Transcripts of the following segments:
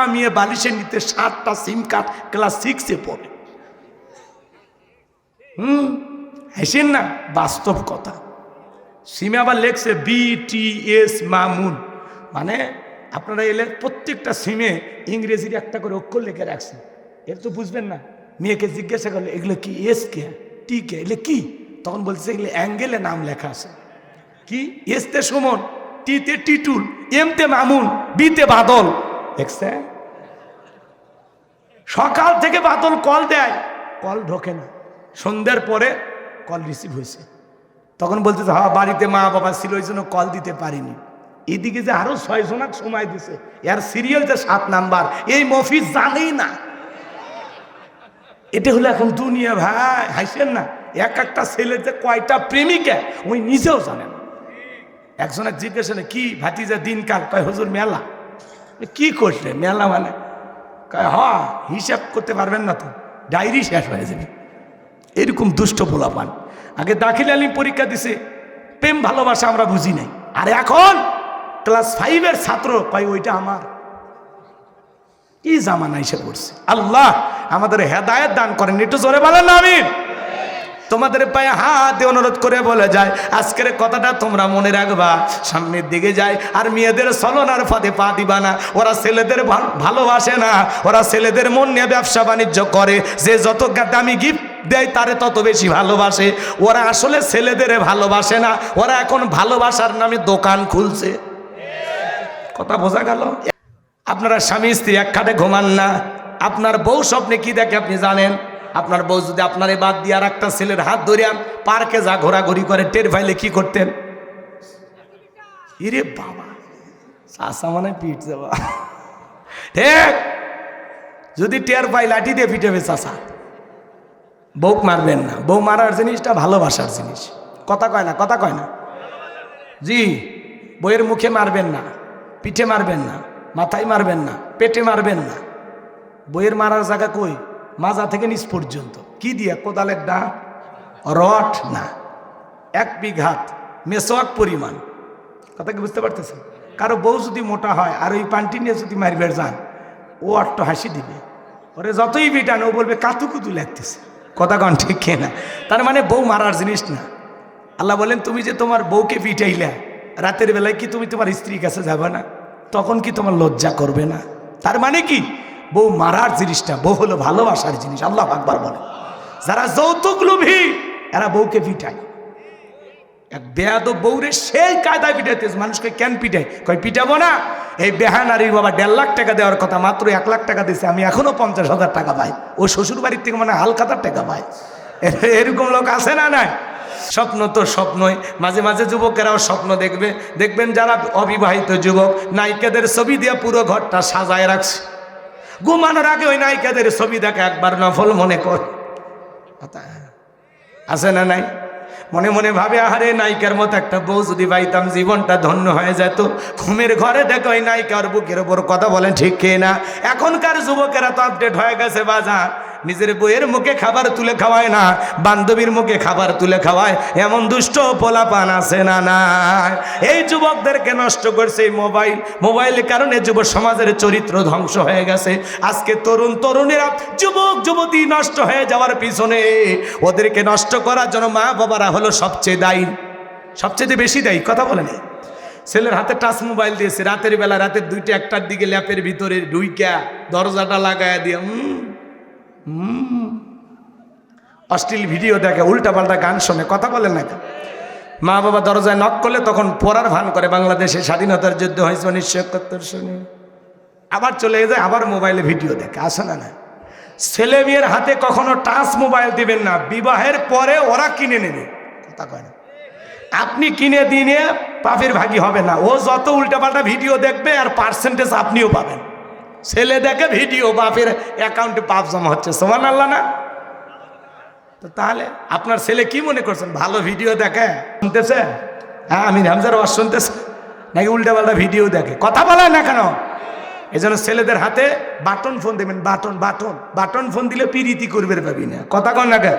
একটা মেয়ে বালিশের নিতে সাতটা সিম কার্ড ক্লাস সিক্সে পড়ে। হুম? হাসেন না? বাস্তব কথা। সিমে আবার লেখছে বি টি এস মামুন। মানে আপনারা এলে প্রত্যেকটা সিমে ইংরেজির একটা করে অক্ষর লিখে রাখছে এর তো বুঝবেন না। মেয়েকে জিজ্ঞাসা করলে, এগুলো কি এস কে? টি কে? এগুলো কি? তখন বলছে, এগুলো অ্যাঙ্গেলে নাম লেখা আছে। কি? এসতে সুমন টিতে টিটুল এমতে মামুন বিতে বাদল। দেখছে সকাল থেকে বাতল কল দেয়। কল ঢোকে না। সন্ধ্যার পরে কল রিসিভ হয়েছে। তখন বলতেছে হা বাড়িতে মা বাবা ছিল ওই জন্য কল দিতে পারিনি। এদিকে যে আরও ছয় জনাক সময় দিছে। এর সিরিয়াল যে সাত নাম্বার এই মফিজ জানেই না। এটা হলো এখন দুনিয়া ভাই হাসেন না। এক একটা ছেলেতে কয়টা প্রেমিকা ওই নিজেও জানেন একজনের জিজ্ঞাসা কি ভাতিজা দিনকাল? কয় হুজুর মেলা। কি করছে মেলা মানে? হ, হিসাব করতে পারবেন না তো, ডায়েরি শেষ হয়ে যাবে। এরকম দুষ্ট পোলা পান আগে দাখিল আলিম পরীক্ষা দিছে, প্রেম ভালোবাসা আমরা বুঝি নাই। আর এখন ক্লাস ফাইভের ছাত্র, কয়, ওইটা আমার। কি জামানা এসে করছে? আল্লাহ আমাদের হেদায়ত দান করেন, একটু জোরে বলেন না, আমিন। তোমাদের পায়ে হাত দিয়ে অনুরোধ করে বলে যায়, আজকের কথাটা তোমরা মনে রাখবা। সামনের দিকে যায়, আর মেয়েদের চলনার ফাঁদে পা দিবা না। ওরা ছেলেদের ভালোবাসে না। ওরা ছেলেদের মন নিয়ে ব্যবসা বাণিজ্য করে। যে যত দামি গিফট দেয়, তারে তত বেশি ভালোবাসে। ওরা আসলে ছেলেদের ভালোবাসে না। ওরা এখন ভালোবাসার নামে দোকান খুলছে। কথা বোঝা গেল? আপনারা স্বামী স্ত্রী এক খাটে ঘুমান না। আপনার বউ স্বপ্নে কি দেখে আপনি জানেন? আপনার বউ যদি আপনার বাদ দিয়ে আর একটা ছেলের হাত ধরিয়া পার্কে যা ঘোরাঘুরি করে, টের ফাইলে কি করতেন? ইরে বাবা, চাষা মানে পিঠ যাবা ঠিক যদি টের পাই, লাঠি দিয়ে পিটাবে চাষা। বউ মারবেন না। বউ মারার জিনিসটা ভালোবাসার জিনিস। কথা কয় না, কথা কয় না। জি বইয়ের মুখে মারবেন না, পিঠে মারবেন না, মাথায় মারবেন না, পেটে মারবেন না। বইয়ের মারার জায়গা কই? মাজা থেকে নিচ পর্যন্ত। কি দিয়া? কোদালের ডা? রট না। এক বিঘাত মেসোয়াক পরিমাণ। কথা কি বুঝতে পারতেছেন? কারও বউ যদি মোটা হয়, আর ওই পান্টি নিয়ে যদি মারবে যান, ও অট্ট হাসি দিবে। ওরে যতই বিটান ও বলবে, কাতু কুতু লাগতেছে কথা কন ঠিক না তার মানে বউ মারার জিনিস না। আল্লাহ বলেন, তুমি যে তোমার বউকে পিটাইলা, রাতের বেলায় কি তুমি তোমার স্ত্রীর কাছে যাবে না? তখন কি তোমার লজ্জা করবে না? তার মানে কি? বউ মারার জিনিসটা, বউ হলো ভালোবাসার জিনিস, আল্লাহ আকবার বলে। যারা যৌতুক লোভী, এরা বউকে পিটায়। এক বেয়াদ বউরে সেই কায়দায় পিটাইতেছে মানুষকে কেন পিটাই কয়, পিটাবো না? এই বেহা বেহানারির বাবা দেড় লাখ টাকা দেওয়ার কথা, মাত্র এক লাখ টাকা দিছে আমি এখনও পঞ্চাশ হাজার টাকা পাই। ও শ্বশুর বাড়ির থেকে মানে হালখাতার টাকা এ- এরকম লোক আছে না নাই? স্বপ্ন তো স্বপ্নই। মাঝে মাঝে যুবকেরাও স্বপ্ন দেখবে। দেখবেন যারা অবিবাহিত যুবক, নায়িকাদের ছবি দিয়ে পুরো ঘরটা সাজায় রাখছে। ঘুমানোর আগে ওই নায়িকাদের ছবি দেখে একবার নফল মনে কর। আছে না নাই? মনে মনে ভাবে, আহারে, নায়িকার মতো একটা বউ যদি পাইতাম জীবনটা ধন্য হয়ে যেত। ঘুমের ঘরে দেখো ওই নায়িকার বুকের ওপর কথা বলেন, ঠিক কে না? এখনকার যুবকেরা তো আপডেট হয়ে গেছে বাজার। নিজের বইয়ের মুখে খাবার তুলে খাওয়ায় না, বান্ধবীর মুখে খাবার তুলে খাওয়ায়, এমন দুষ্ট পোলাপান আছে না না এই যুবকদেরকে নষ্ট করছে এই মোবাইল। মোবাইলের কারণে যুব সমাজের চরিত্র ধ্বংস হয়ে গেছে। আজকে তরুণ তরুণীরা যুবক, যুবতী নষ্ট হয়ে যাওয়ার পিছনে ওদেরকে নষ্ট করার জন্য মা বাবারা হলো সবচেয়ে দায়ী। সবচেয়ে বেশি দায়ী, কথা বলে না ছেলের হাতে টাচ মোবাইল দিয়েছে, রাতের বেলা রাতের দুইটা একটার দিকে ল্যাপের ভিতরে ঢুইকা দরজাটা লাগায় দিয়ে অশ্লীল ভিডিও দেখে উল্টা পাল্টা গান শোনে, কথা বলে না? মা বাবা দরজায় নক করলে তখন পড়ার ভান করে, বাংলাদেশে স্বাধীনতার যুদ্ধ হয়েছে উনিশশো একাত্তর সনে আবার চলে যায় আবার মোবাইলে ভিডিও দেখে, আসে না না। ছেলে মেয়ের হাতে কখনো টাচ মোবাইল দিবেন না, বিবাহের পরে ওরা কিনে নেবে। কথা কয় না। আপনি কিনে দিনে পাপের ভাগি হবে না। ও যত উল্টাপাল্টা ভিডিও দেখবে আর পার্সেন্টেজ আপনিও পাবেন। ছেলে দেখে ভিডিও, বাপের অ্যাকাউন্টে পাপ জমা হচ্ছে সমান আল্লাহ না? তো তাহলে আপনার ছেলে কি মনে করছেন? ভালো ভিডিও দেখে? শুনতেছে? হ্যাঁ আমি হামজার ওয়াজ শুনতেছে? নাকি উল্টাপাল্টা ভিডিও দেখে? কথা বলায় না কেন? এই জন্য ছেলেদের হাতে বাটন ফোন দেবেন, বাটন বাটন বাটন ফোন দিলে পিরিতি করবে পাবি না কথা কন না কেন?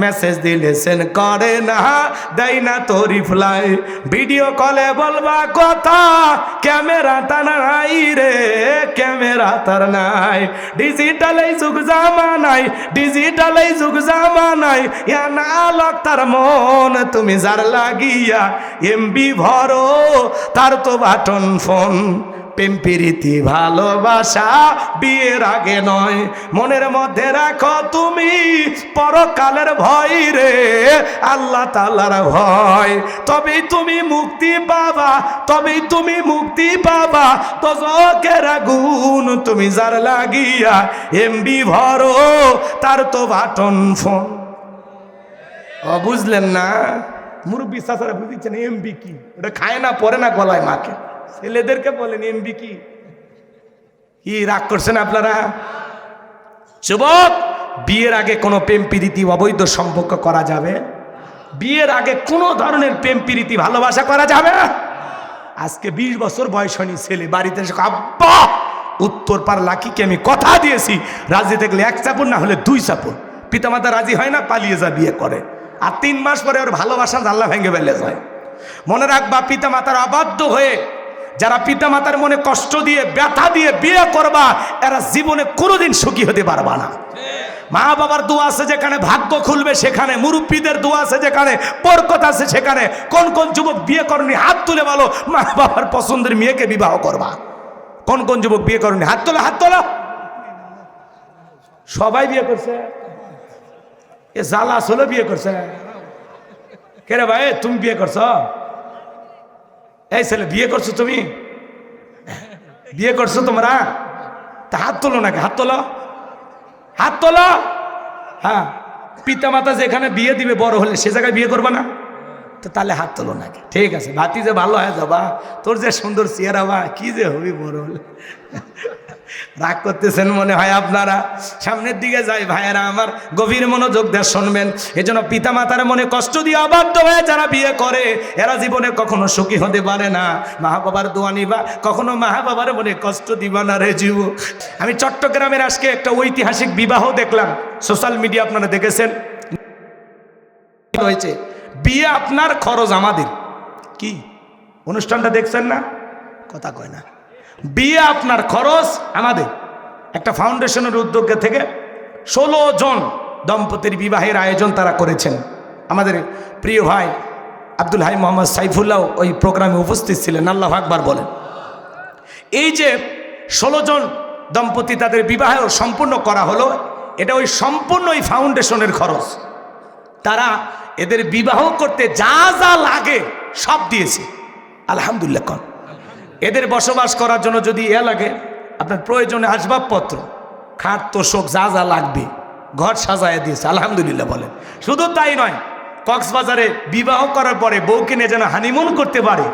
মেসেজ দিলে সেন করে না, দেয় না তো রিপ্লাই। ভিডিও কলে বলবা, কথা ক্যামেরা তার নাই রে, ক্যামেরা তার নাই। ডিজিটাল যুগ জামানাই ডিজিটাল এই যুগ জামানাই ইয়া না লক তার মন তুমি যার লাগিয়া, এমবি ভরো, তার তো বাটন ফোন। প্রেম, প্রীতি, ভালোবাসা বিয়ের আগে নয়। মনের মধ্যে রাখো তুমি পরকালের ভয় রে, আল্লাহ তালার ভয়। তবেই তুমি মুক্তি পাবা, তবেই তুমি মুক্তি পাবা। তো চোখের আগুন তুমি যার লাগিয়া এমবি ভরো, তার তো বাটন ফোন। ও বুঝলেন না? মুরব্বী চাচারা বুঝিচ্ছেন, এমবি কি? ওটা খায় না, পরে না গলায় মাকে ছেলেদেরকে বলেন, এমবি কি? রাগ করছেন আপনারা? যুবক, বিয়ের আগে কোনো প্রেম প্রীতি অবৈধ সম্পর্ক করা যাবে? বিয়ের আগে কোনো ধরনের প্রেম প্রীতি ভালোবাসা করা যাবে? আজকে বিশ বছর বয়স হয়নি, ছেলে বাড়িতে এসে আব্বা, উত্তর পার লাকিকে আমি কথা দিয়েছি? রাজি থাকলে এক চাপুর না হলে দুই চাপুর পিতামাতা রাজি হয় না, পালিয়ে যা বিয়ে করে। আর তিন মাস পরে ওর ভালোবাসা জানলা ভেঙে ফেলে যায়। মনে রাখবা, পিতামাতার অবাধ্য হয়ে যারা পিতামাতার মনে কষ্ট দিয়ে, ব্যথা দিয়ে বিয়ে করবা, এরা জীবনে কোনোদিন সুখী হতে পারবা না। মা বাবার দোয়া আছে যেখানে ভাগ্য খুলবে সেখানে, মুরব্বীদের দোয়া আছে যেখানে, বরকত আছে সেখানে। কোন কোন যুবক বিয়ে করনি, হাত তুলে বলো, মা বাবার পছন্দের মেয়েকে বিবাহ করবা। কোন কোন যুবক বিয়ে করনি, হাত তোলা হাত তোলা। সবাই বিয়ে করছে। এ জালা আসলে বিয়ে করছে। কে রে ভাই, তুমি বিয়ে করছ? এই ছেলে, বিয়ে করছ তুমি? বিয়ে করছ তোমরা? তা হাত তোলো নাকি, হাত তোলো? হাত তোলো? হ্যাঁ পিতা মাতা যেখানে বিয়ে দিবে, বড় হলে সে জায়গায় বিয়ে করবে না? তো তাহলে হাত তোলো নাকি? ঠিক আছে ভাতি যে ভালো হয় যাবা তোর যে সুন্দর চেহারা বা, কি যে হবি বড় হলে। রাগ করতেছেন মনে হয় আপনারা? সামনের দিকে যাই ভাইয়েরা আমার গভীর মনোযোগ দিয়ে শুনবেন। এজন্য পিতা মাতার মনে কষ্ট দিয়ে অবাধ্য হয়ে যারা বিয়ে করে, এরা জীবনে কখনো সুখী হতে পারে না। মা বাবার দোয়া নিবা, কখনো মা বাবার মনে কষ্ট দিবা না রে জীব আমি চট্টগ্রামের আজকে একটা ঐতিহাসিক বিবাহ দেখলাম। সোশ্যাল মিডিয়া আপনারা দেখেছেন? হয়েছে, বিয়ে আপনার খরচ আমাদের। কি? অনুষ্ঠানটা দেখছেন না? কথা কয় না। বিয়ে আপনার খরচ আমাদের। একটা ফাউন্ডেশনের উদ্যোগে থেকে ষোলো জন দম্পতির বিবাহের আয়োজন তারা করেছেন। আমাদের প্রিয় ভাই আব্দুল হাই মোহাম্মদ সাইফুল্লাহ ওই প্রোগ্রামে উপস্থিত ছিলেন, আল্লাহ আকবার বলেন। এই যে ষোলো জন দম্পতি তাদের বিবাহ সম্পূর্ণ করা হলো, এটা ওই সম্পূর্ণ ওই ফাউন্ডেশনের খরচ। তারা এদের বিবাহ করতে যা যা লাগে সব দিয়েছে। আলহামদুলিল্লাহ কন। এদের বসবাস করার জন্য যদি এ লাগে, আপনার প্রয়োজনে আসবাবপত্র, খাট, তোষক, যা যা লাগবে, ঘর সাজায় দিয়েছে, আলহামদুলিল্লাহ বলেন। শুধু তাই নয়, কক্সবাজারে বিবাহ করার পরে বউকে নিয়ে যেন হানিমুন করতে পারে,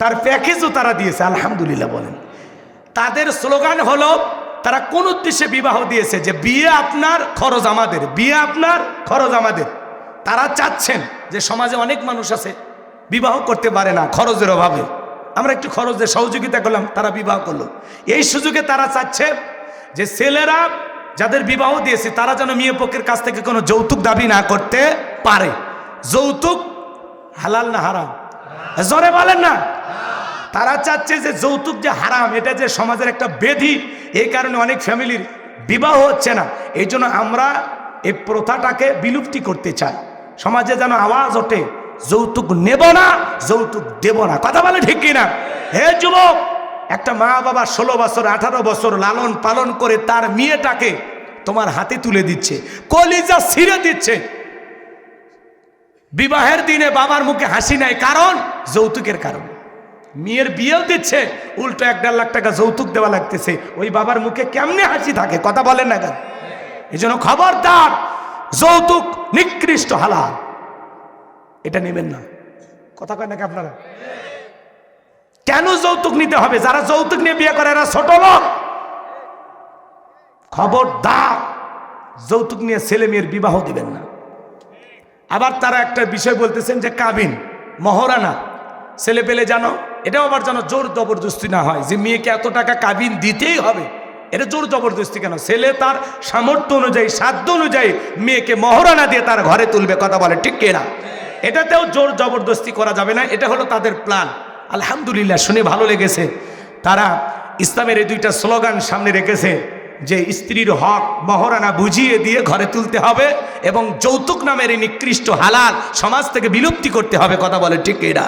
তার প্যাকেজও তারা দিয়েছে, আলহামদুলিল্লাহ বলেন। তাদের স্লোগান হলো, তারা কোন উদ্দেশ্যে বিবাহ দিয়েছে যে বিয়ে আপনার খরচ আমাদের, বিয়ে আপনার খরচ আমাদের। তারা চাচ্ছেন যে সমাজে অনেক মানুষ আছে, বিবাহ করতে পারে না খরচের অভাবে। আমরা একটু খরচের সহযোগিতা করলাম, তারা বিবাহ করল। এই সুযোগে তারা চাচ্ছে যে ছেলেরা যাদের বিবাহ দিয়েছে, তারা যেন মেয়ে পক্ষের কাছ থেকে কোনো যৌতুক দাবি না করতে পারে। যৌতুক হালাল না হারাম? জোরে বলেন না। তারা চাচ্ছে যে যৌতুক যে হারাম, এটা যে সমাজের একটা বেধি, এই কারণে অনেক ফ্যামিলির বিবাহ হচ্ছে না। এই জন্য আমরা এই প্রথাটাকে বিলুপ্তি করতে চাই। সমাজে যেন আওয়াজ ওঠে যৌতুক নেব না, যৌতুক দেব না। কথা বলে ঠিক কিনা? হে যুবক, একটা মা বাবা ষোলো বছর, আঠারো বছর লালন পালন করে তার মেয়েটাকে তোমার হাতে তুলে দিচ্ছে, কলিজা ছিঁড়ে দিচ্ছে। বিবাহের দিনে বাবার মুখে হাসি নাই, কারণ যৌতুকের কারণ। মেয়ের বিয়েও দিচ্ছে, উল্টো এক দেড় লাখ টাকা যৌতুক দেওয়া লাগতেছে, ওই বাবার মুখে কেমনে হাসি থাকে, কথা বলেন না কেন? এই জন্য খবরদার, যৌতুক নিকৃষ্ট হালাল। এটা নেবেন না। কথা কয় নাকি আপনারা? কেন যৌতুক নিতে হবে? যারা যৌতুক নিয়ে বিয়ে করে, এরা ছোট লোক। খবরদার। যৌতুক নিয়ে ছেলে মেয়ের বিবাহ দিবেন না। আবার তারা একটা বিষয় বলতেছেন যে কাবিন, মহরানা। ছেলে পেলে জানো, এটাও আবার যেন জোর জবরদস্তি না হয়। যে মেয়েকে এত টাকা কাবিন দিতেই হবে, এটা জোর জবরদস্তি কেন? ছেলে তার সামর্থ্য অনুযায়ী, সাধ্য অনুযায়ী মেয়েকে মহরানা দিয়ে তার ঘরে তুলবে, কথা বলে, ঠিক কিনা? এটাতেও জোর জবরদস্তি করা যাবে না, এটা হলো তাদের প্ল্যান। আলহামদুলিল্লাহ, শুনে ভালো লেগেছে। তারা ইসলামের এই দুইটা স্লোগান সামনে রেখেছে। যে স্ত্রীর হক, মহারানা বুঝিয়ে দিয়ে ঘরে তুলতে হবে এবং যৌতুক নামের এই নিকৃষ্ট হালাল সমাজ থেকে বিলুপ্তি করতে হবে, কথা বলে ঠিক এরা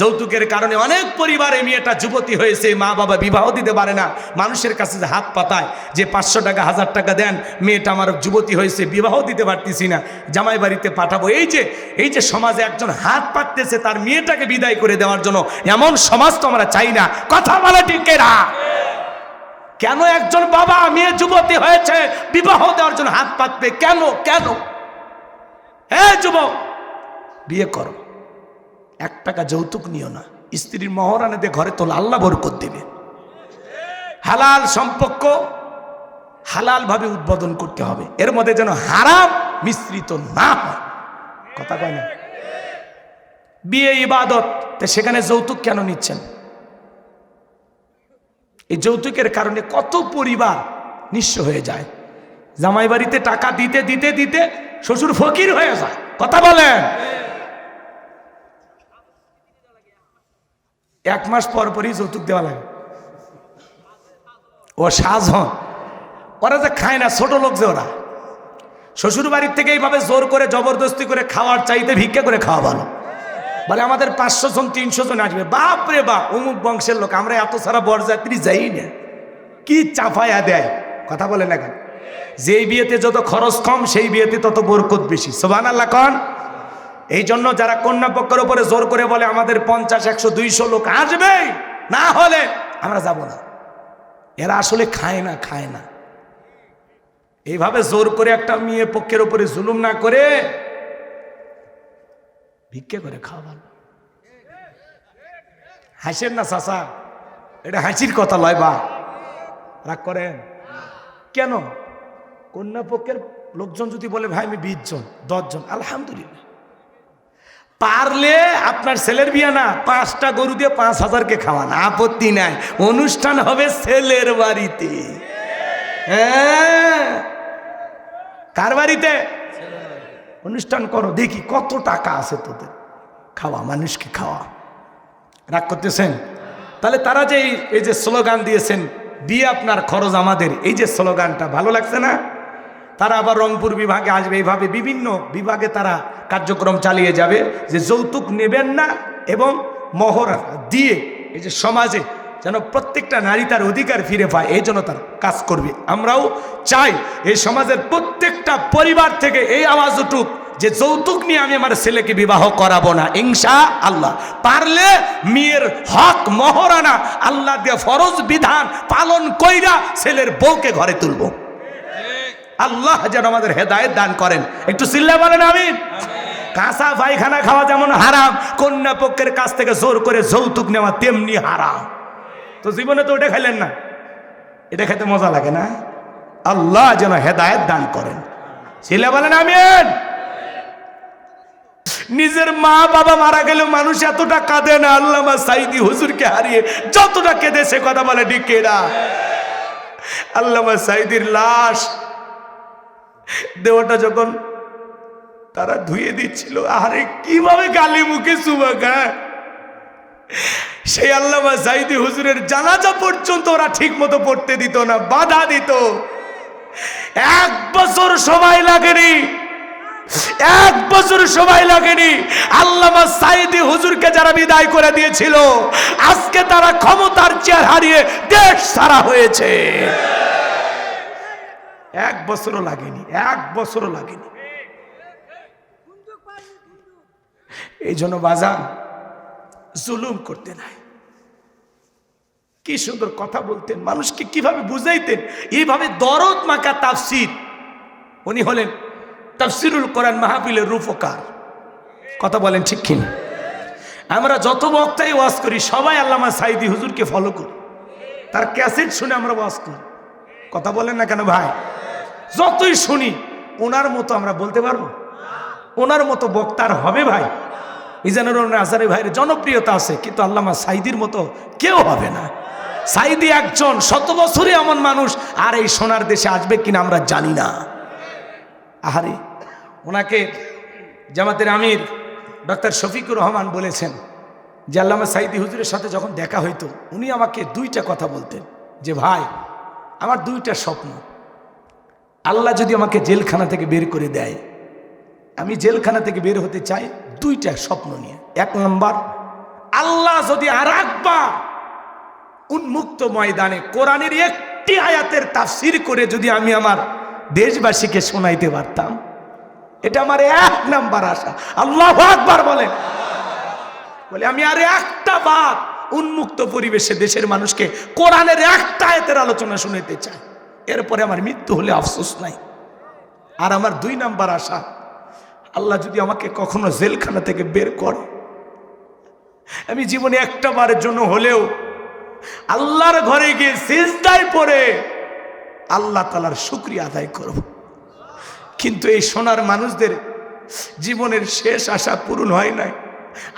যৌতুকের কারণে অনেক পরিবারে মেয়েটা যুবতী হয়েছে মা বাবা বিবাহ দিতে পারে না। মানুষের কাছে যে হাত পাতায় যে পাঁচশো টাকা, হাজার টাকা দেন, মেয়েটা আমার যুবতী হয়েছে, বিবাহ দিতে পারতেছি না। জামাই বাড়িতে পাঠাবো। এই যে এই যে সমাজে একজন হাত পাততেছে, তার মেয়েটাকে বিদায় করে দেওয়ার জন্য এমন সমাজ তো আমরা চাই না। কথা বলে ঠিক এরা কেন একজন বাবা মেয়ে যুবতী হয়েছে? বিবাহ দেওয়ার জন্য হাত পাতবে কেন? কেন? হ্যাঁ যুবক, বিয়ে করো। এক টাকা যৌতুক নিও না। স্ত্রীর মহরানে দিয়ে ঘরে তোলা, আল্লাহ বরকত দেবে। হালাল সম্পর্ক হালাল ভাবে উদ্বোধন করতে হবে। এর মধ্যে যেন হারাম মিশ্রিত না হয়। কথা কয় না? বিয়ে ইবাদত। সেখানে যৌতুক কেন নিচ্ছেন? এই যৌতুকের কারণে কত পরিবার নিঃস্ব হয়ে যায়। জামাই বাড়িতে টাকা দিতে দিতে দিতে শ্বশুর ফকির হয়ে যায়। কথা বলেন। এক মাস পর পরই যৌতুক দেওয়া লাগে। ও সাজ হন ওরা যে খায় না, ছোট লোক যে ওরা। শ্বশুর বাড়ির থেকে এইভাবে জোর করে, জবরদস্তি করে খাওয়ার চাইতে ভিক্ষা করে খাওয়া ভালো। বলে, আমাদের পাঁচশো জন, তিনশো জন আসবে। বাপ রে বাপ, অমুক বংশের লোক, আমরা এত সারা বরযাত্রী যাই না। কি চাফায়া দেয়? কথা বলে না কেন? যেই বিয়েতে যত খরচ কম, সেই বিয়েতে তত বরকত বেশি। সোবান আল্লাহ কন। এই জন্য যারা কন্যা পক্ষের উপরে জোর করে বলে, আমাদের পঞ্চাশ, একশো, দুইশো লোক আসবে, না হলে আমরা যাব না। এরা আসলে খায় না খায় না। এইভাবে জোর করে একটা মেয়ে পক্ষের উপরে জুলুম না করে ভিক্ষে করে খাওয়া ভালো হাসেন না চাষা এটা হাসির কথা লয় বা রাগ করেন? কেন? কন্যা পক্ষের লোকজন যদি বলে, ভাই, আমি বিশ জন দশজন আলহামদুলিল্লাহ। পারলে আপনার ছেলের বিয়ে না, পাঁচটা গরু দিয়ে পাঁচ হাজারকে খাওয়ান। আপত্তি নাই। অনুষ্ঠান হবে ছেলের বাড়িতে। হ্যাঁ? কার বাড়িতে? অনুষ্ঠান করো, দেখি কত টাকা আছে তোদের। খাওয়া, মানুষকে খাওয়া। রাগ করতেছেন? তাহলে তারা যে এই- যে স্লোগান দিয়েছেন বিয়ে আপনার খরচ আমাদের এই যে স্লোগানটা, ভালো লাগছে না? তারা আবার রংপুর বিভাগে আসবে, এইভাবে বিভিন্ন বিভাগে তারা কার্যক্রম চালিয়ে যাবে যে যৌতুক নেবেন না এবং মহর দিয়ে এই যে সমাজে যেন প্রত্যেকটা নারী তার অধিকার ফিরে পায়, এই জন্য তার কাজ করবে। আমরাও চাই এই সমাজের প্রত্যেকটা পরিবার থেকে এই আওয়াজ উঠুক যে যৌতুক নিয়ে আমি আমার ছেলেকে বিবাহ করাবো না। ইংসা আল্লাহ। পারলে মেয়ের হক, মহরানা, আল্লাহ দিয়ে ফরজ বিধান পালন কইরা ছেলের বউকে ঘরে তুলবো। আল্লাহ যেন আমাদের হেদায়েত দান করেন। একটু চিল্লা বলেন আমি কাঁচা পায়খানা খাওয়া যেমন হারাম কন্যা পক্ষের কাছ থেকে জোর করে যৌতুক নেওয়া তেমনি হারাম। তো জীবনে তো ওটা খাইলেন না। এটা খেতে মজা লাগে না। আল্লাহ যেন হেদায়েত দান করেন। চিল্লা বলেন আমিন। নিজের মা বাবা মারা গেলেও মানুষ এতটা কাঁদে না, আল্লামা সাইদি হুজুরকে হারিয়ে যতটা কেঁদে সে কথা বলে ডিকেরা আল্লামা সাইদির লাশ দেওয়াটা যখন তারা ধুয়ে দিচ্ছিল, আরে কীভাবে গালি মুখে চুবা খায় সেই আল্লামা সাইদি হুজুরের জানাজা পর্যন্ত ওরা ঠিক মতো পড়তে দিত না, বাধা দিত। এক বছর সময় লাগেনি, এক বছর সময় লাগেনি আল্লামা সাইদি হুজুরকে যারা বিদায় করে দিয়েছিল, আজকে তারা ক্ষমতার চেয়ার হারিয়ে দেশ সারা হয়েছে। এক বছরও লাগেনি, এক বছরও লাগেনি। এই জন্য বাজান জুলুম করতে নাই। কি সুন্দর কথা বলতেন। মানুষকে কীভাবে বুঝাইতেন? এইভাবে দরদ মাকা তাফসির। উনি হলেন তাফসিরুল কোরআন মাহফিলের রূপকার। কথা বলেন ঠিক কিনা? আমরা যত বক্তাই ওয়াজ করি, সবাই আল্লামা সাইদি হুজুরকে ফলো করি। তার ক্যাসেট শুনে আমরা ওয়াজ করি। কথা বলেন না কেন ভাই? যতই শুনি, ওনার মতো আমরা বলতে পারব? ওনার মতো বক্তার হবে ভাই? মিজানুর রহমান ভাইয়ের জনপ্রিয়তা আছে, কিন্তু আল্লামা সাইদির মতো কেউ হবে না। সাইদি একজন, শত বছরে এমন মানুষ, আর এই সোনার দেশে আসবে কিনা আমরা জানি না। আহারে, ওনাকে জামাতের আমির ডক্টর শফিকুর রহমান বলেছেন যে আল্লামা সাইদি হুজুরের সাথে যখন দেখা হইতো, উনি আমাকে দুইটা কথা বলতেন, যে ভাই, আমার দুইটা স্বপ্ন। আল্লাহ যদি আমাকে জেলখানা থেকে বের করে দেয়, আমি জেলখানা থেকে বের হতে চাই দুইটা স্বপ্ন নিয়ে। এক নম্বর, আল্লাহ যদি আর একবার উন্মুক্ত ময়দানে কোরআনের একটি আয়াতের তাফসির করে যদি আমি আমার দেশবাসীকে শোনাইতে পারতাম, এটা আমার এক নাম্বার আশা। আল্লাহ আকবার বলেন। বলে, আমি আর একটা বাদ উন্মুক্ত পরিবেশে দেশের মানুষকে কোরআনের একটা আয়াতের আলোচনা শুনাইতে চাই। এরপরে আমার মৃত্যু হলে আফসোস নাই। আর আমার দুই নাম্বার আশা আল্লাহ যদি আমাকে কখনো জেলখানা থেকে বের করে, আমি জীবনে একটা বারের জন্য হলেও আল্লাহর ঘরে গিয়ে সিজদায় পড়ে আল্লাহ তালার শুক্রিয়া আদায় করব। কিন্তু এই সোনার মানুষদের জীবনের শেষ আশা পূরণ হয় নাই।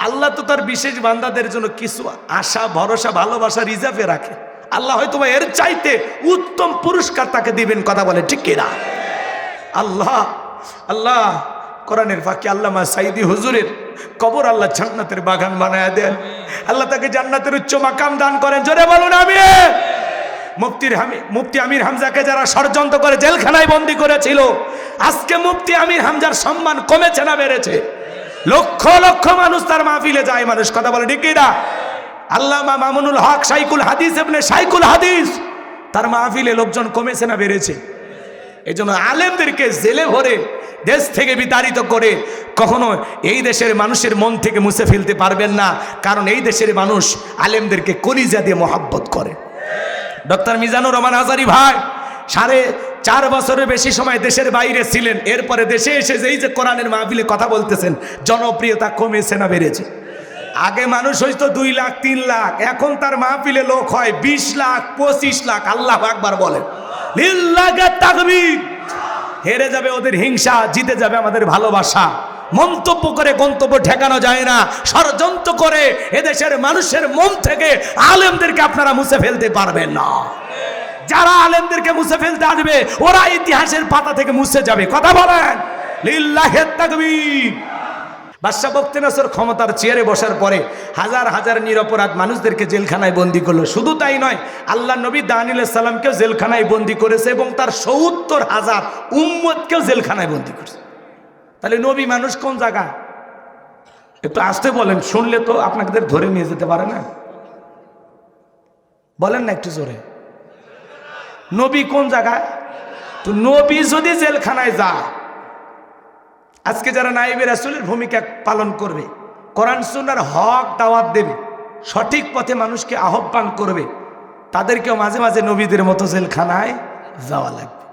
আল্লাহ তো তার বিশেষ বান্দাদের জন্য কিছু আশা, ভরসা, ভালোবাসা রিজার্ভে রাখে। আল্লাহ হয়তো এর চাইতে উত্তম পুরস্কার তাকে দিবেন, কথা বলে ঠিক কিনা? আল্লাহ আল্লাহ কোরআনের ফাঁকি আল্লামা সাইদি হুজুরের কবর আল্লাহ জান্নাতের বাগান বানায় দেন। আল্লাহ তাকে জান্নাতের উচ্চ মাকাম দান করেন। জোরে বলুন আমি মুফতির মুফতি আমির হামজাকে যারা ষড়যন্ত্র করে জেলখানায় বন্দি করেছিল, আজকে মুফতি আমির হামজার সম্মান কমেছে না বেড়েছে? লক্ষ লক্ষ মানুষ তার মাহফিলে যায়, মানুষ কথা বলে, ঠিক না? আল্লামা মামুনুল হক সাইকুল হাদিস এমনি সাইকুল হাদিস, তার মাহফিলে লোকজন কমেছে না বেড়েছে? এই জন্য আলেমদেরকে জেলে ভরে দেশ থেকে বিতাড়িত করে কখনো এই দেশের মানুষের মন থেকে মুছে ফেলতে পারবেন না, কারণ এই দেশের মানুষ আলেমদেরকে কলিজা দিয়ে মহাব্বত করে। ডক্টর মিজানুর রহমান আজারি ভাই, সাড়ে চার বছরের বেশি সময় দেশের বাইরে ছিলেন, এরপরে দেশে এসে যেই যে কোরআনের মাহফিলে কথা বলতেছেন, জনপ্রিয়তা কমেছে না বেড়েছে। আগে মানুষ হইতো দুই লাখ, তিন লাখ, এখন তার মাহফিলে লোক হয় বিশ লাখ, পঁচিশ লাখ, আল্লাহ একবার বলেন লিল্লাহে তাকবীর। হেরে যাবে ওদের হিংসা, জিতে যাবে আমাদের ভালোবাসা। মন্তব্য করে গন্তব্য ঠেকানো যায় না। ষড়যন্ত্র করে এদেশের মানুষের মন থেকে আলেমদেরকে আপনারা মুছে ফেলতে পারবেন না। যারা আলেমদেরকে মুছে ফেলতে আসবে, ওরা ইতিহাসের পাতা থেকে মুছে যাবে। কথা বলেন। লিল্লাহে তাকবীর। বাদশাহ বক্তি নাসর ক্ষমতার চেয়ারে বসার পরে হাজার হাজার নিরপরাধ মানুষদেরকে জেলখানায় বন্দি করল। শুধু তাই নয়, আল্লাহ নবী দানিল সালামকেও জেলখানায় বন্দি করেছে এবং তার সত্তর হাজার উম্মতকেও জেলখানায় বন্দি করেছে। তাহলে নবী মানুষ কোন জায়গা? একটু আসতে বলেন, শুনলে তো আপনাদের ধরে নিয়ে যেতে পারে না। বলেন না একটু জোরে। নবী কোন জায়গায় তো নবী যদি জেলখানায় যায় আজকে যারা নাইবে রাসুলের ভূমিকা পালন করবে, কোরআন সুন্নার হক দাওয়াত দেবে, সঠিক পথে মানুষকে আহ্বান করবে, তাদেরকেও মাঝে মাঝে নবীদের মতো জেলখানায় যাওয়া লাগবে।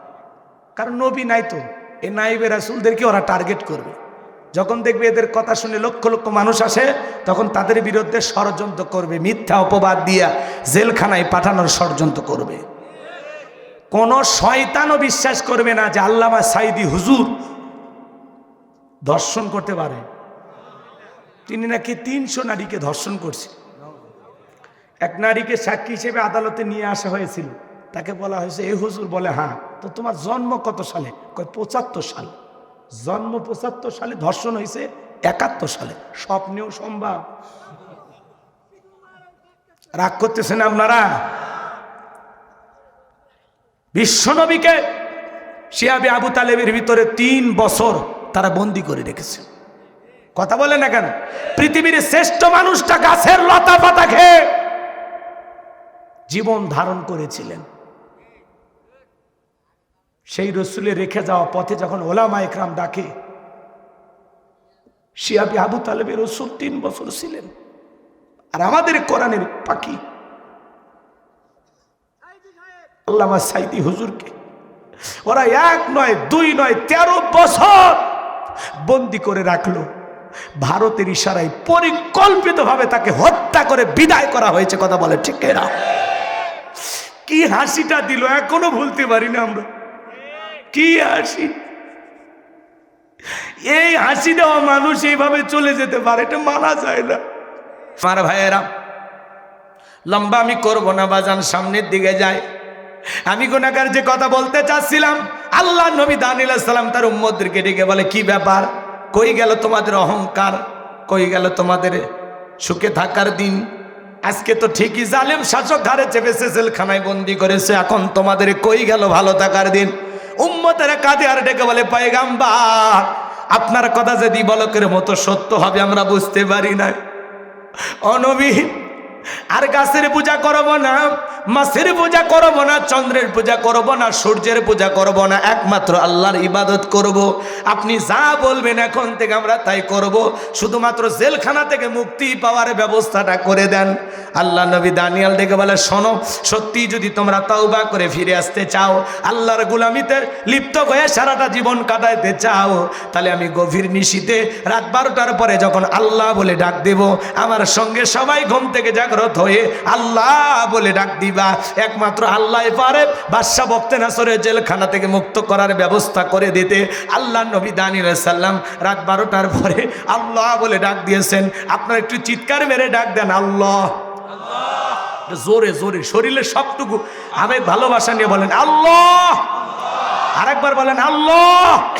কারণ নবী নাই তো, এই নাইবে রাসুলদেরকে ওরা টার্গেট করবে। যখন দেখবে এদের কথা শুনে লক্ষ লক্ষ মানুষ আসে, তখন তাদের বিরুদ্ধে ষড়যন্ত্র করবে, মিথ্যা অপবাদ দিয়া জেলখানায় পাঠানোর ষড়যন্ত্র করবে। কোন শয়তানও বিশ্বাস করবে না যে আল্লামা সাইদি হুজুর ধর্ষণ করতে পারে। তিনি নাকি তিনশো নারীকে ধর্ষণ করছে। এক নারীকে সাক্ষী হিসেবে আদালতে নিয়ে আসা হয়েছিল। তাকে বলা হয়েছে, এ হুজুর, বলে হ্যাঁ তো তোমার জন্ম কত সালে? কয়, পঁচাত্তর সাল। জন্ম পঁচাত্তর সালে, ধর্ষণ হয়েছে একাত্তর সালে। স্বপ্নেও সম্ভব। রাগ করতেছেন আপনারা? বিশ্বনবীকে শিয়াবি আবু তালেবের ভিতরে তিন বছর তারা বন্দি করে রেখেছে। কথা বলে না কেন? পৃথিবীর শ্রেষ্ঠ মানুষটা গাছের লতা পাতা খেয়ে জীবন ধারণ করেছিলেন। সেই রসুলে রেখে যাওয়া পথে যখন ওলামা একরাম ডাকে, শিয়াবি আবু তালেবের রসুল তিন বছর ছিলেন। আর আমাদের কোরআনের পাখি। আল্লামা সাইদি হুজুরকে। ওরা এক নয়, দুই নয়, তেরো বছর বন্দি করে রাখল। ভারতের ইশারায় পরিকল্পিতভাবে তাকে হত্যা করে বিদায় করা হয়েছে, কথা বলে ঠিক না কি হাসিটা দিল, এখনও ভুলতে পারি না আমরা। কি হাসি? এই হাসি দেওয়া মানুষ এইভাবে চলে যেতে পারে, এটা মানা যায় না। আমার ভাইয়েরা, লম্বা আমি করব না, বাজান সামনের দিকে যায়। আমি গুনাকার যে কথা বলতে চাচ্ছিলাম আল্লাহ নবী দানিল সালাম তার উম্মদদেরকে ডেকে বলে, কি ব্যাপার? কই গেল তোমাদের অহংকার? কই গেল তোমাদের সুখে থাকার দিন? আজকে তো ঠিকই জালেম শাসক ঘরে চেপেছে জেলখানায় বন্দি করেছে, এখন তোমাদের কই গেল ভালো থাকার দিন? উম্মতের কাঁধে আর ডেকে বলে, পায়গাম্বার, আপনার কথা যে দিবলকের মতো সত্য হবে আমরা বুঝতে পারি না অনবী, আর গাছের পূজা করব না মাছের পূজা করব না, চন্দ্রের পূজা করব না, সূর্যের পূজা করব না, একমাত্র আল্লাহর ইবাদত করব। আপনি যা বলবেন এখন থেকে আমরা তাই করব। শুধুমাত্র জেলখানা থেকে মুক্তি পাওয়ার ব্যবস্থাটা করে দেন। আল্লাহ নবী দানিয়াল ডেকে বলে, শোনো, সত্যি যদি তোমরা তওবা করে ফিরে আসতে চাও, আল্লাহর গুলামিতে লিপ্ত হয়ে সারাটা জীবন কাটাইতে চাও, তাহলে আমি গভীর নিশীতে রাত বারোটার পরে যখন আল্লাহ বলে ডাক দেব, আমার সঙ্গে সবাই ঘুম থেকে জাগ্রত হয়ে আল্লাহ বলে ডাক দিবা। একমাত্র আল্লাহ পারে। বাদশাহ বক্তে নাসরের জেলখানা থেকে মুক্ত করার ব্যবস্থা করে দিতে। আল্লাহ নবী দানিল সাল্লাম রাত বারোটার পরে আল্লাহ বলে ডাক দিয়েছেন। আপনার একটু চিৎকার মেরে ডাক দেন আল্লাহ। জোরে জোরে, শরীরে সবটুকু আবেগ, ভালোবাসা নিয়ে বলেন আল্লাহ। আরেকবার বলেন আল্লাহ।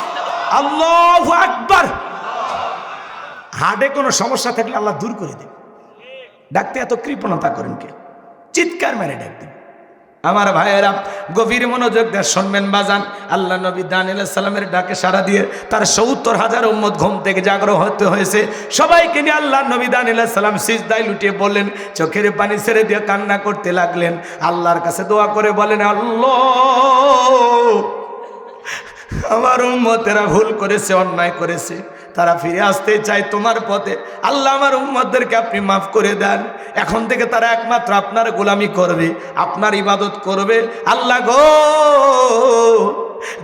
আল্লাহ আকবার। হার্টে কোনো সমস্যা থাকলে আল্লাহ দূর করে দেবে। ডাকতে এত কৃপণতা করেন কে? চিৎকার মেরে ডাক দেন আমার ভাইয়েরা, গভীর মনোযোগ দিয়ে শুনবেন বাজান। আল্লাহ নবী দানিল সালামের ডাকে সারা দিয়ে তার সত্তর হাজার উম্মত ঘুম থেকে জাগ্রত হতে হয়েছে। সবাইকে নিয়ে আল্লাহ নবী দানিল সালাম সিজদায় লুটিয়ে বললেন, চোখের পানি ছেড়ে দিয়ে কান্না করতে লাগলেন। আল্লাহর কাছে দোয়া করে বলেন, আল্লাহ, আমার উম্মতেরা ভুল করেছে, অন্যায় করেছে। তারা ফিরে আসতে চায় তোমার পথে। আল্লাহ আমার উম্মদদেরকে আপনি মাফ করে দেন। এখন থেকে তারা একমাত্র আপনার গোলামি করবে, আপনার ইবাদত করবে। আল্লাহ গো!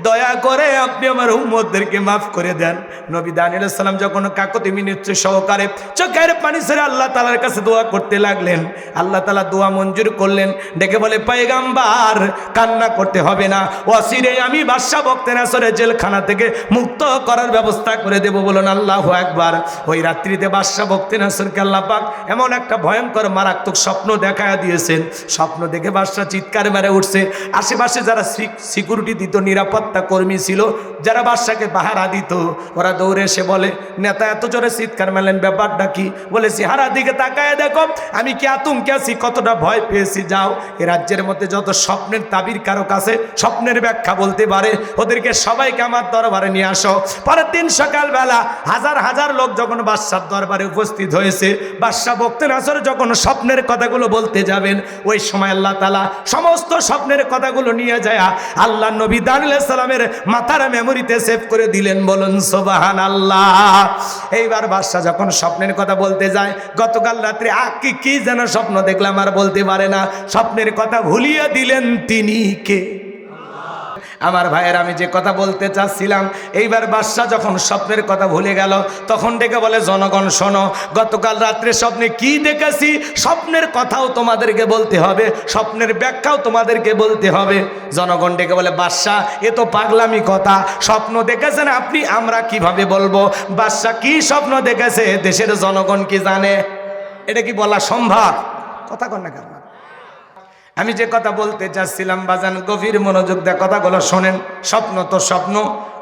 দয়া করে আপনি আমার উম্মতদেরকে মাফ করে দেন। নবী দানিল সালাম যখন কাকতি মিনিচ্ছে সহকারে চোখের পানি ছেড়ে আল্লাহ তালার কাছে দোয়া করতে লাগলেন। আল্লাহ তালা দোয়া মঞ্জুর করলেন। ডেকে বলে, পায়গাম্বার, কান্না করতে হবে না। অসিরে আমি বাদশাহ বক্তের আসরে জেলখানা থেকে মুক্ত করার ব্যবস্থা করে দেবো। বলুন, আল্লাহ একবার ওই রাত্রিতে বাদশাহ বক্তের আসরকে আল্লাহ পাক এমন একটা ভয়ঙ্কর, মারাত্মক স্বপ্ন দেখা দিয়েছেন। স্বপ্ন দেখে বাদশাহ চিৎকার মেরে উঠছে। আশেপাশে যারা সিকিউরিটি দিত নিরাপত্তা কর্মী ছিল, যারা বাদশাকে পাহারা দিত। ওরা দৌড়ে এসে বলে, নেতা, এত জোরে চিৎকার মেলেন ব্যাপারটা কি? বলে চেহারা দিকে তাকায় দেখো, আমি কি আতঙ্কে আছি? কতটা ভয় পেয়েছি, যাও। এ রাজ্যের মধ্যে যত স্বপ্নের তাবির কারও কাছে স্বপ্নের ব্যাখ্যা বলতে পারে, ওদেরকে সবাইকে আমার দরবারে নিয়ে আসো। পরের দিন সকালবেলা হাজার হাজার লোক যখন বাদশার দরবারে উপস্থিত হয়েছে, বাদশাহ বক্তেন আসরে যখন স্বপ্নের কথাগুলো বলতে যাবেন, ওই সময় আল্লাহ তালা সমস্ত স্বপ্নের কথাগুলো নিয়ে যায়, আল্লাহ নবী দানিল সালামের মাথার মেমোরিতে সেভ করে দিলেন, বলুন সোবাহান আল্লাহ এইবার বাদশাহ যখন স্বপ্নের কথা বলতে যায়, গতকাল রাত্রে আকি কি যেন স্বপ্ন দেখলাম আর বলতে পারে না। স্বপ্নের কথা ভুলিয়ে দিলেন তিনি কে? আমার ভাইয়ের আমি যে কথা বলতে চাচ্ছিলাম, এইবার বাদশাহ যখন স্বপ্নের কথা ভুলে গেল, তখন ডেকে বলে, জনগণ, শোনো, গতকাল রাত্রে স্বপ্নে কি দেখেছি? স্বপ্নের কথাও তোমাদেরকে বলতে হবে, স্বপ্নের ব্যাখ্যাও তোমাদেরকে বলতে হবে। জনগণ ডেকে বলে, বাদশাহ, এ তো পাগলামি কথা, স্বপ্ন দেখেছেন আপনি? আমরা কীভাবে বলব? বাদশাহ, কি স্বপ্ন দেখেছে? দেশের জনগণ কি জানে? এটা কি বলা সম্ভব? কথা কন না কেন? আমি যে কথা বলতে চাচ্ছিলাম, বাজান, গভীর মনোযোগ দেয় কথাগুলো শোনেন। স্বপ্ন তো স্বপ্ন।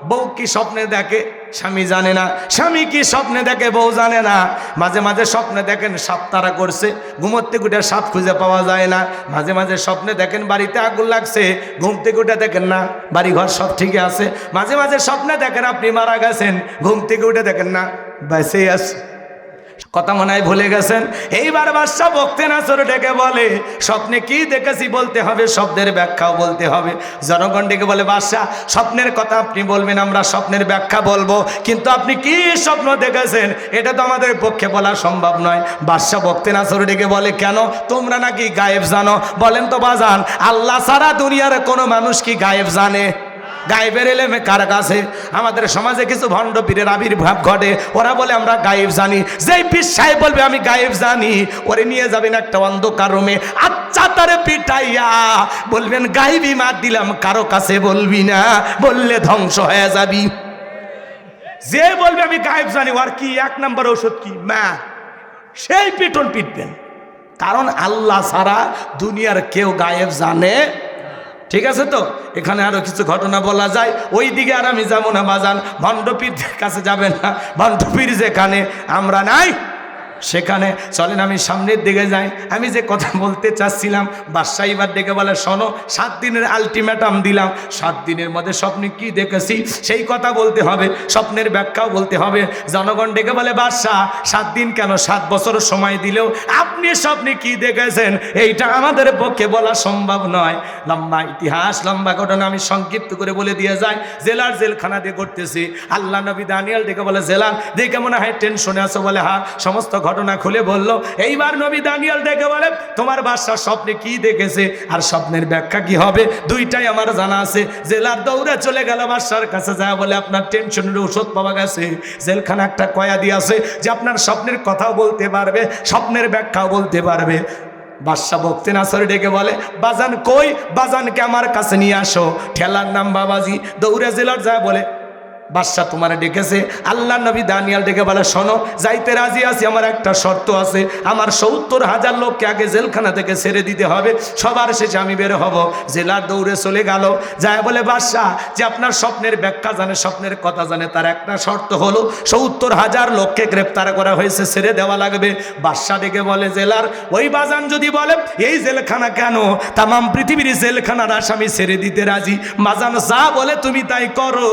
বউ কি স্বপ্নে দেখে? স্বামী জানে না। স্বামী কি স্বপ্নে দেখে? বউ জানে না। মাঝে মাঝে স্বপ্নে দেখেন সাপ তারা করছে। ঘুমোতে গুটে সাপ খুঁজে পাওয়া যায় না। মাঝে মাঝে স্বপ্নে দেখেন বাড়িতে আগুন লাগছে। ঘুম থেকে উঠে দেখেন না। বাড়ি ঘর সব ঠিকই আছে। মাঝে মাঝে স্বপ্নে দেখেন আপনি মারা গেছেন। ঘুম থেকে উঠে দেখেন না। বেঁচেই আছে। কথা মনে হয় ভুলে গেছেন? এইবার বাদশাহ বক্তে নাচর ডেকে বলে, স্বপ্নে কি দেখেছি বলতে হবে শব্দের ব্যাখ্যাও বলতে হবে। জনগণ ডেকে বলে, বাদশাহ, স্বপ্নের কথা আপনি বলবেন, আমরা স্বপ্নের ব্যাখ্যা বলব। কিন্তু আপনি কি স্বপ্ন দেখেছেন? এটা তো আমাদের পক্ষে বলা সম্ভব নয়। বাদশাহ বক্তে নাচর ডেকে বলে, কেন? তোমরা নাকি গায়েব জানো? বলেন তো, বাজান, আল্লাহ সারা দুনিয়ার কোনো মানুষ কি গায়েব জানে? গায়েবের এলেমে কার কাছে? আমাদের সমাজে কিছু ভণ্ড পীরের আবির্ভাব ঘটে। ওরা বলে, আমরা গায়েব জানি। যেই পীর সাহেব বলবে, আমি গায়েব জানি। ওরে নিয়ে যাবেন একটা অন্ধকার রুমে। আচ্ছা তারে পিটাইয়া বলবেন, গাইবি মার দিলাম কারও কাছে বলবি না। বললে ধ্বংস হয়ে যাবি। যে বলবে, আমি গায়েব জানি। ওর কি, এক নম্বর ঔষধ কি? মা, সেই পিটন পিটবেন। কারণ আল্লাহ ছাড়া দুনিয়ার কেউ গায়েব জানে ঠিক আছে তো? এখানে আরও কিছু ঘটনা বলা যায়। ওই দিকে আর আমি যাব না, বাজান। ভণ্ডপীর কাছে যাবেন না। ভণ্ডপীর যেখানে, আমরা নাই। সেখানে, চলেন আমি সামনের দিকে যাই। আমি যে কথা বলতে চাচ্ছিলাম, বাদশাহ এবার ডেকে বলে, শোনো, সাত দিনের আলটিমেটাম দিলাম। সাত দিনের মধ্যে স্বপ্নে কি দেখেছি? সেই কথা বলতে হবে, স্বপ্নের ব্যাখ্যাও বলতে হবে। জনগণ ডেকে বলে, বাদশাহ, সাত দিন কেন? সাত বছর সময় দিলেও আপনি স্বপ্নে কি দেখেছেন? এইটা আমাদের পক্ষে বলা সম্ভব নয়। লম্বা ইতিহাস, লম্বা ঘটনা আমি সংক্ষিপ্ত করে বলে দিয়ে যাই। জেলার জেলখানা দিয়ে করতেছি আল্লাহ নবী দানিয়াল ডেকে বলে জেলার দেখে মনে হয় টেনশনে আছো বলে হ্যাঁ সমস্ত ঘটনা খুলে বলল, এইবার নবী দানিয়াল ডেকে বলে, তোমার বাদশাহ স্বপ্নে কি দেখেছে? আর স্বপ্নের ব্যাখ্যা কি হবে? দুইটাই আমার জানা আছে। জেলার দৌড়ে চলে গেল বাদশার কাছে যায় বলে, আপনার টেনশনের ওষুধ পাওয়া গেছে। জেলখানা একটা কয়া দিয়ে আছে, যে আপনার স্বপ্নের কথাও বলতে পারবে, স্বপ্নের ব্যাখ্যাও বলতে পারবে। বাদশাহ ভক্তি নাসর ডেকে বলে, বাজান কই? বাজানকে আমার কাছে নিয়ে আসো। ঠেলার নাম বাবাজি, দৌড়ে জেলার যায় বলে বাদশাহ তোমার ডেকেছে। আল্লাহ নবী দানিয়াল ডেকে বলে, শোনো, যাইতে রাজি আছি, আমার একটা শর্ত আছে। আমার সত্তর হাজার লোককে আগে জেলখানা থেকে ছেড়ে দিতে হবে। সবার শেষে আমি বের হব। জেলার দৌড়ে চলে গেল। যায় বলে, বাদশাহ, যে আপনার স্বপ্নের ব্যাখ্যা জানে, স্বপ্নের কথা জানে, তার একটা শর্ত হলো, সত্তর হাজার লোককে গ্রেপ্তার করা হয়েছে, ছেড়ে দেওয়া লাগবে। বাদশাহ ডেকে বলে, জেলার ওই বাজান যদি বলে, এই জেলখানা কেন? তামাম পৃথিবীর জেলখানার আসামি ছেড়ে দিতে রাজি। বাজান যা বলে, তুমি তাই করো।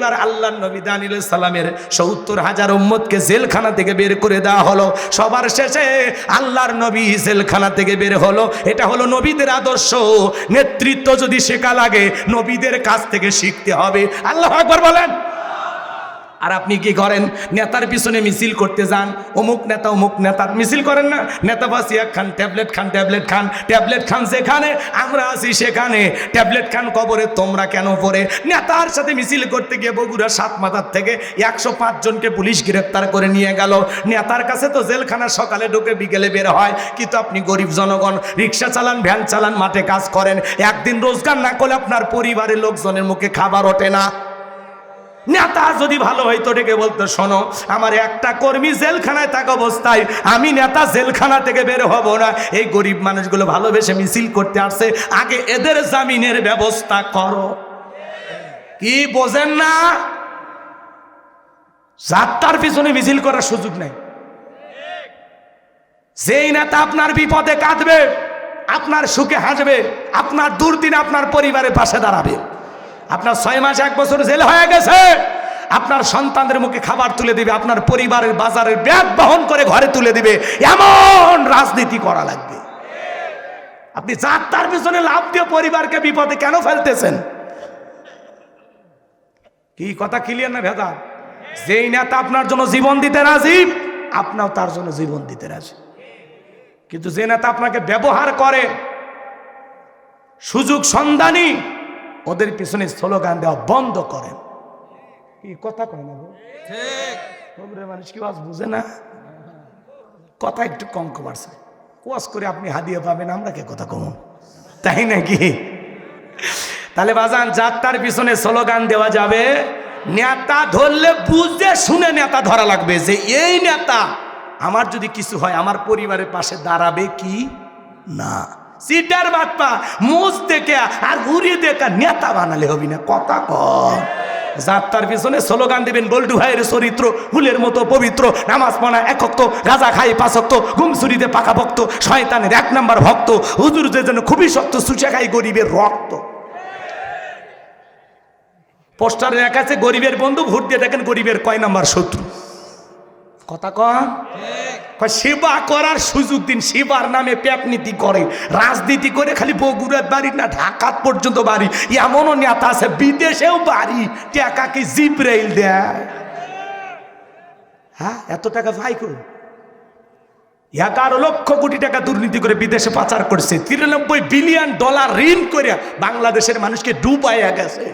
এইবার আল্লাহ নবী দানিল সালামের সত্তর হাজার উম্মতকে জেলখানা থেকে বের করে দেওয়া হলো। সবার শেষে আল্লাহর নবী জেলখানা থেকে বের হলো। এটা হলো নবীদের আদর্শ। নেতৃত্ব যদি শেখা লাগে, নবীদের কাছ থেকে শিখতে হবে। আল্লাহ একবার বলেন। আর আপনি কি করেন? নেতার পিছনে মিছিল করতে যান। অমুক নেতা, অমুক নেতার মিছিল করেন না। নেতা বাসিয়া খান, ট্যাবলেট খান ট্যাবলেট খান ট্যাবলেট খান যেখানে, আমরা আছি সেখানে। ট্যাবলেট খান কবরে, তোমরা কেন পড়ে? নেতার সাথে মিছিল করতে গিয়ে বগুড়া সাত মাথার থেকে একশো জনকে পুলিশ গ্রেপ্তার করে নিয়ে গেল। নেতার কাছে তো জেলখানা সকালে ঢুকে বিকেলে বের হয়। কিন্তু আপনি গরিব জনগণ, রিক্সা চালান, ভ্যান চালান, মাঠে কাজ করেন। একদিন রোজগার না করলে আপনার পরিবারের লোকজনের মুখে খাবার ওঠে না। নেতা যদি ভালো হইতো, ডেকে বলতো, শোনো, আমার একটা কর্মী জেলখানায় থাকা অবস্থায়, আমি নেতা জেলখানা থেকে বের হব না। এই গরিব মানুষগুলো ভালোবেসে মিছিল করতে আসছে। আগে এদের জামিনের ব্যবস্থা করো। কি বোঝেন না? যাত্রার পিছনে মিছিল করার সুযোগ নেই। যেই নেতা আপনার বিপদে কাঁদবে, আপনার সুখে হাসবে, আপনার দুর্দিন আপনার পরিবারের পাশে দাঁড়াবে। আপনার ছয় মাস, এক বছর জেল হয়ে গেছে। আপনার সন্তানদের মুখে খাবার তুলে দিবে, আপনার পরিবারের বাজারের ব্যাগ বহন করে ঘরে তুলে দিবে। এমন রাজনীতি করা লাগবে। আপনি যার তার পিছনে লাভ দিয়ে পরিবারকে বিপদে কেন ফেলতেছেন? কি কথা ক্লিয়ার না ভেদা যেই নেতা আপনার জন্য জীবন দিতে রাজি, আপনাও তার জন্য জীবন দিতে রাজি। কিন্তু যে নেতা আপনাকে ব্যবহার করে, সুযোগ সন্ধানী ওদের পিছনে স্লোগান দেওয়া বন্ধ করেন। কি কথা কয় না? ওগুলো মানুষ কি ওয়াজ বুঝে না? কথা একটু কম কমারছে। ওয়াজ করে আপনি হাদিয়ে পাবেন আমরা কে কথা কম? তাই নাকি? তাহলে বাজান যাত্রার পিছনে স্লোগান দেওয়া যাবে নেতা ধরলে বুঝে শুনে নেতা ধরা লাগবে যে এই নেতা আমার যদি কিছু হয় আমার পরিবারের পাশে দাঁড়াবে কি? না। সিটার বাটপা মুজ দেখে আর ঘুরিয়ে দেখা নেতা বানালে হবি না, কথা কর যাত্রার পিছনে স্লোগান দিবেন, বল্টু ভাইয়ের চরিত্র, ফুলের মতো পবিত্র, নামাজ পড়া একক্ত রাজা খাই পাঁচক্ত গুমসুরিতে পাকা ভক্ত, শয়তানের এক নাম্বার ভক্ত, হুজুর যে যেন খুবই শক্ত, সুচে খাই গরিবের রক্ত। পোস্টারে লেখা আছে, গরিবের বন্ধু, ভোট দিয়ে দেখেন গরিবের কয় নাম্বার শত্রু। কথা কন সেবা করার সুযোগ দিন, সেবার নামে প্যাপনীতি করে। রাজনীতি করে খালি বগুড়ার বাড়ি না ঢাকাত পর্যন্ত বাড়ি। এমনও নেতা আছে, বিদেশেও বাড়ি। টাকা কি জিপ রেল দেয়? হ্যাঁ এত টাকা ভাই করুন এগারো লক্ষ কোটি টাকা দুর্নীতি করে বিদেশে পাচার করছে। তিরানব্বই বিলিয়ন ডলার ঋণ করে বাংলাদেশের মানুষকে ডুবাইয়া গেছে।